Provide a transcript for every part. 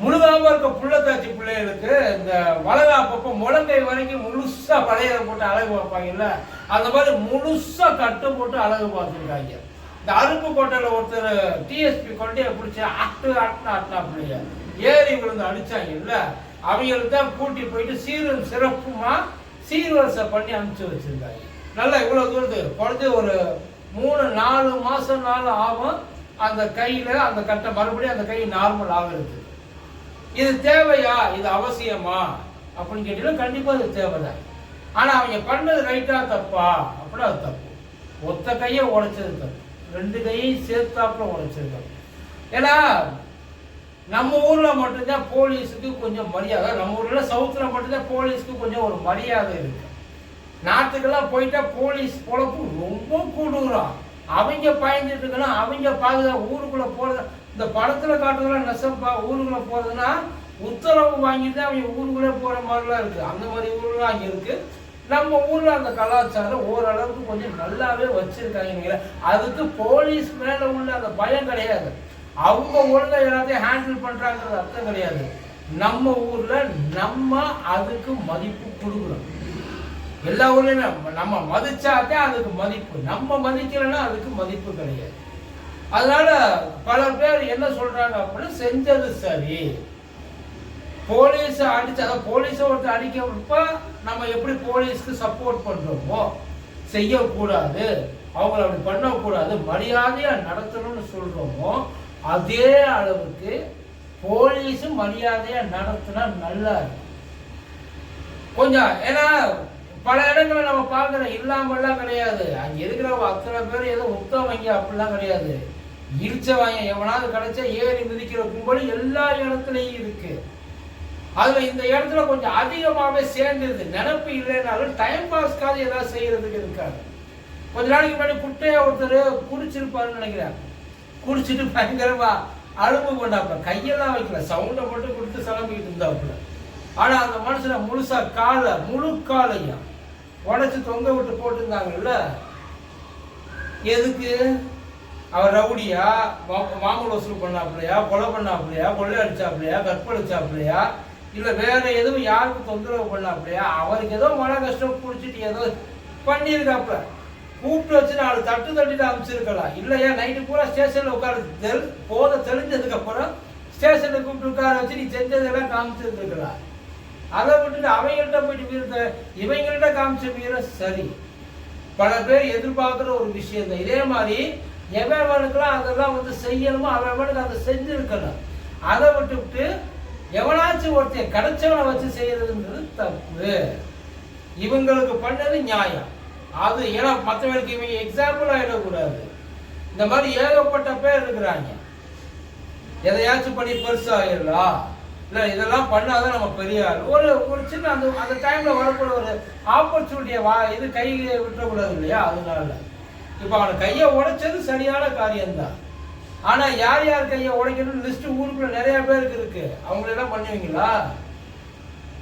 முழுகாம இருக்க புள்ளத்தாச்சி பிள்ளைகளுக்கு இந்த வளகாப்பப்ப முழங்கை வரைக்கும் முழுசா பழைய போட்டு அழகு பார்ப்பாங்கல்ல? அந்த மாதிரி முழுசா கட்டு போட்டு அழகு பார்த்துருக்காங்க. இந்த அருப்பு அருப்புக்கோட்டையில ஒருத்தர் டிஎஸ்பி கொண்டே பிடிச்சி அட்டு அட்டினா அட்டுனா பிள்ளைய ஏறி விழுந்து அடிச்சாங்கல்ல? அவங்களுக்கு தான் கூட்டி போயிட்டு சீரும் சிறப்புமா சீர்வரிசை பண்ணி அனுப்பிச்சு வச்சிருக்காங்க நல்லா இவ்வளவு தூரத்துக்கு குறைஞ்சு ஒரு மூணு நாலு மாசம் நாள் ஆகும். அந்த கையில அந்த கட்டை மறுபடியும் அந்த கை நார்மல் ஆகிறது இது தேவையா? இது அவசியமா? அப்படின்னு கேட்டீங்கன்னா கண்டிப்பாக அது தேவைதான். ஆனால் அவங்க பண்ணது ரைட்டா தப்பா? அப்படின்னா அது தப்பு. ஒத்த கையை உடைச்சது தப்பு. ரெண்டு கையும் சேர்த்தாப்புல உடைச்சது தப்பு. ஏன்னா நம்ம ஊரில் மட்டும்தான் போலீஸுக்கு கொஞ்சம் மரியாதை. நம்ம ஊரில் சவுத்தில் மட்டும்தான் போலீஸுக்கு கொஞ்சம் ஒரு மரியாதை இருக்கு. நாட்டுக்கெல்லாம் போயிட்டா போலீஸ் பொழப்பு ரொம்ப கூடுகிறான் அவங்க பயந்துட்டு இருக்கணும் அவங்க பாதுகாப்பு ஊருக்குள்ளே போறது இந்த படத்துல காட்டுறதுலாம் நெசப்பா ஊருக்குள்ள போறதுன்னா உத்தரவு வாங்கிட்டு தான் அவங்க ஊருக்குள்ளே போற மாதிரிலாம் இருக்கு. அந்த மாதிரி ஊர்லாம் அங்கே இருக்கு. நம்ம ஊர்ல அந்த கலாச்சாரம் ஓரளவுக்கு கொஞ்சம் நல்லாவே வச்சிருக்காங்க அதுக்கு போலீஸ் மேல உள்ள அந்த பயம் கிடையாது. அவங்க ஒழுங்கா எல்லாத்தையும் ஹேண்டில் பண்றாங்கிறது அர்த்தம் கிடையாது. நம்ம ஊர்ல நம்ம அதுக்கு மதிப்பு கொடுக்கணும். எல்லா ஊர்லயுமே நம்ம- நம்ம மதிச்சாதான் அதுக்கு மதிப்பு. நம்ம மதிக்கலைன்னா அதுக்கு மதிப்பு கிடையாது. அதனால பல பேர் என்ன சொல்றாங்க அப்படின்னா செஞ்சது சரி. போலீஸ் அடிச்சு அதாவது போலீஸை ஒருத்தர் விடுப்பா நம்ம எப்படி போலீஸ்க்கு சப்போர்ட் பண்றோமோ செய்யக்கூடாது. அவங்கள அப்படி பண்ணக்கூடாது. மரியாதையா நடத்தணும்னு சொல்றோமோ அதே அளவுக்கு போலீஸும் மரியாதையா நடத்தினா நல்லா கொஞ்சம் ஏன்னா பல இடங்களை நம்ம பார்க்குறோம் இல்லாமல்லாம் கிடையாது. அங்கே இருக்கிற அத்தனை பேர் ஏதோ உத்தவங்க அப்படிலாம் கிடையாது. இடிச்சவங்க எவனாவது கிடைச்சா ஏறி மிதிக்கிற கும்பல் எல்லா இடத்துலையும் இருக்கு. அதுல இந்த இடத்துல கொஞ்சம் அதிகமாகவே சேர்ந்துருது. நினப்பு இல்லைனாலும் டைம் பாஸ்க்காக ஏதாவது செய்யறதுக்கு இருக்காது. கொஞ்ச நாளைக்கு முன்னாடி குட்டையா ஒருத்தர் குடிச்சிருப்பாருன்னு நினைக்கிறேன். குடிச்சிட்டு பயங்கரமா அழும்பு பண்ணாப்புல கையெல்லாம் வைக்கல. சவுண்டை மட்டும் கொடுத்து சிலம்பிக்கிட்டு இருந்தாப்புல. ஆனா அந்த மனுஷனை முழுசா காலை முழு காலையும் உடைச்சு தொங்க விட்டு போட்டிருந்தாங்கல்ல? எதுக்கு? அவர் ரவுடியா மா- மாமூல் வசூல் பண்ணாப்புலையா கொலை பண்ணாப்புலையா கொள்ளை அடிச்சாப்புலையா கற்பழிச்சாப்புலையா இல்ல வேற எதுவும் யாருக்கும் தொந்தரவு பண்ணாப்புலையா? அவருக்கு ஏதோ மன கஷ்டம் பிடிச்சிட்டு ஏதோ பண்ணியிருக்காப்புல. கூப்பிட்டு வச்சு நாலு தட்டு தட்டிட்டு அனுப்பிச்சிருக்கலாம் இல்லையா? நைட்டு பூரா ஸ்டேஷன்ல உட்கார தெரி போத தெளிஞ்சதுக்கு அப்புறம் ஸ்டேஷன்ல கூப்பிட்டு உட்கார வச்சு நீ செஞ்சதெல்லாம் காமிச்சிருந்துருக்கலாம் அதை விட்டுட்டு அவங்கள்ட்ட போயிட்டு வீரத்தை இவங்கள்ட்ட காமிச்ச வீரம் சரி. பல பேர் எதிர்பார்க்குற ஒரு விஷயம் தான் இதே மாதிரி எவனுக்கெல்லாம் அதெல்லாம் வந்து செய்யணுமோ அவனுக்கு அதை செஞ்சுருக்கணும். அதை விட்டுவிட்டு எவனாச்சும் ஒருத்தன் கிடைச்சவனை வச்சு செய்யறதுன்றது தப்பு. இவங்களுக்கு பண்ணது நியாயம். அது ஏன்னா மற்றவங்களுக்கு இவங்க எக்ஸாம்பிள் ஆகிடக்கூடாது இந்த மாதிரி ஏகப்பட்ட பேர் இருக்கிறாங்க. எதையாச்சும் பண்ணி பெருசாகிடலாம் இல்லை இதெல்லாம் பண்ணாதான் நம்ம பெரிய ஆள். ஒரு ஒரு சின்ன அந்த அந்த டைமில் வரக்கூடிய ஒரு ஆப்பர்ச்சுனிட்டியை வா இது கையில் விட்டுறக்கூடாது இல்லையா? அதனால. இப்போ அவனை கையை உடைச்சது சரியான காரியம்தான். ஆனா யார் யார் கையை உடைக்கணும்னு லிஸ்ட் ஊருக்குள்ள நிறைய பேருக்கு இருக்கு. அவங்களெல்லாம் பண்ணுவீங்களா?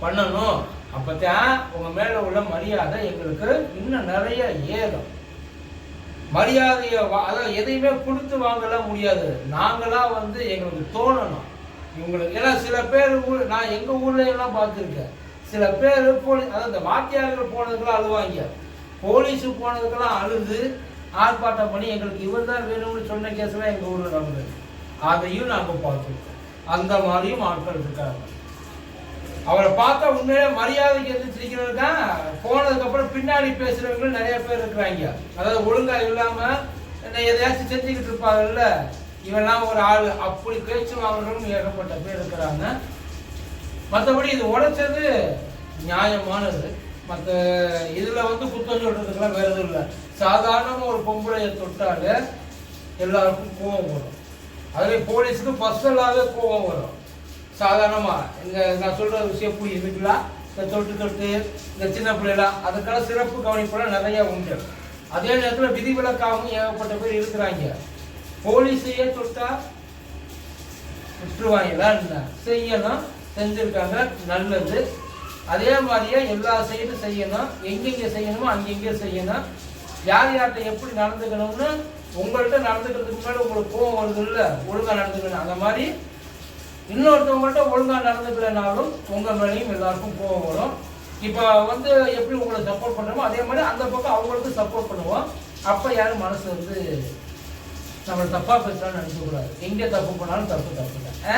பண்ணணும். அப்பதான் உங்க மேல உள்ள மரியாதை எங்களுக்கு இன்னும் நிறைய ஏறும். மரியாதையை வா- அதாவது எதையுமே கொடுத்து வாங்கலாம் முடியாது. நாங்களா வந்து எங்களுக்கு தோணணும். இவங்களுக்கு ஏன்னா சில பேர் ஊர் நான் எங்க ஊர்லையெல்லாம் பார்த்துருக்கேன். சில பேர் போலீஸ் அதாவது இந்த வாத்தியார்கள் போனதுக்கெல்லாம் அழுவாங்க. போலீஸுக்கு போனதுக்கெல்லாம் அழுது ஆர்ப்பாட்டம் பண்ணி எங்களுக்கு இவர் தான் வேணும்னு சொன்ன கேஸ்லாம் எங்கள் ஊரில் நடந்தது. அதையும் நாங்கள் பார்த்துருக்கோம் அந்த மாதிரியும் ஆட்கள் இருக்காங்க. அவரை பார்த்தா உண்மையிலே மரியாதைக்கு எதிர்த்து தான். போனதுக்கப்புறம் பின்னாடி பேசுகிறவங்களும் நிறைய பேர் இருக்கிறாங்க. அதாவது ஒழுங்காக இல்லாமல் என்ன எதையாச்சும் செஞ்சுக்கிட்டு இருப்பாங்கல்ல இவெல்லாம் ஒரு ஆள். அப்படி பேச்சு வாங்குறவங்க ஏகப்பட்ட பேர் இருக்கிறாங்க. மற்றபடி இது உடைச்சது நியாயமானது. மற்ற இதில் வந்து குத்தம் சொல்றதுக்கெல்லாம் வேறு எதுவும் இல்லை. சாதாரண ஒரு பொம்பளையை தொட்டாலே எல்லாருக்கும் கோபம் வரும். அதுல போலீஸுக்கு பர்சனலாகவே கோபம் வரும். சாதாரணமாக இந்த நான் சொல்கிற விஷயம் புரியுதுங்களா இந்த தொட்டு தொட்டு இந்த சின்ன பிள்ளைலாம் அதுக்கெல்லாம் சிறப்பு கவனிப்பெல்லாம் நிறையா உண்டு. அதே நேரத்தில் விதிவிலக்காகவும் ஏகப்பட்ட பேர் இருக்கிறாங்க. போலீஸையே தொட்டா விட்டுருவாங்களா என்ன? செய்யணும் செஞ்சுருக்காங்க நல்லது. அதே மாதிரியே எல்லா செயலும் செய்யணும். எங்கெங்கே செய்யணுமோ அங்கெங்கே செய்யணும். யார் யார்கிட்ட எப்படி நடந்துக்கணும்னு உங்கள்கிட்ட நடந்துக்கிறதுக்கு முன்னாடி உங்களுக்கு கோவம் வருது இல்லை ஒழுங்காக நடந்துக்கணும். அந்த மாதிரி இன்னொருத்தவங்கள்ட்ட ஒழுங்காக நடந்துக்கலைனாலும் உங்கள் மேலேயும் எல்லாருக்கும் கோவம் வரும். இப்போ வந்து எப்படி உங்களை சப்போர்ட் பண்ணுறோமோ அதே மாதிரி அந்த பக்கம் அவங்களுக்கு சப்போர்ட் பண்ணுவோம். அப்போ யாரும் மனசு வந்து நம்மளை தப்பாக பேசலாம்னு நினைக்கக்கூடாது. எங்கே தப்பு பண்ணாலும் தப்பு தப்பு தான். ஆ?